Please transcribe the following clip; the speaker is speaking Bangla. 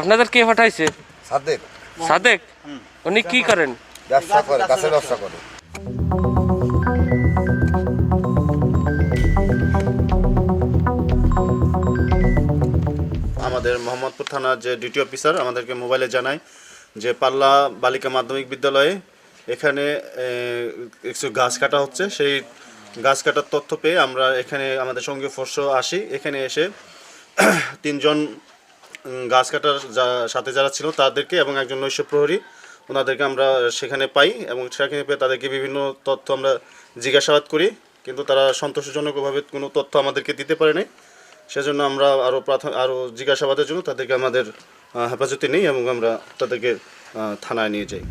আপনাদের কে পাঠাইছে? সাদেক। সাদেক? উনি কি করেন? ব্যবসা করে গাছের ব্যবসা করে। আমাদের মোহাম্মদপুর থানার যে ডিউটি অফিসার আমাদেরকে মোবাইলে জানায় যে পাল্লা বালিকা মাধ্যমিক বিদ্যালয়ে এখানে কিছু গাছ কাটা হচ্ছে। সেই গাছ কাটার তথ্য পেয়ে আমরা এখানে আমাদের সঙ্গে ফোর্সও আসি। এখানে এসে তিনজন গাছ কাটার সাথে যারা ছিল তাদেরকে এবং একজন নৈশ প্রহরী, ওনাদেরকে আমরা সেখানে পাই এবং সেখানে পেয়ে তাদেরকে বিভিন্ন তথ্য আমরা জিজ্ঞাসাবাদ করি, কিন্তু তারা সন্তোষজনকভাবে কোনো তথ্য আমাদেরকে দিতে পারে নাই। সেজন্য আমরা আরও প্রাথমিক আরও জিজ্ঞাসাবাদের জন্য তাদেরকে আমাদের হেফাজতে নিই এবং আমরা তাদেরকে থানায় নিয়ে যাই।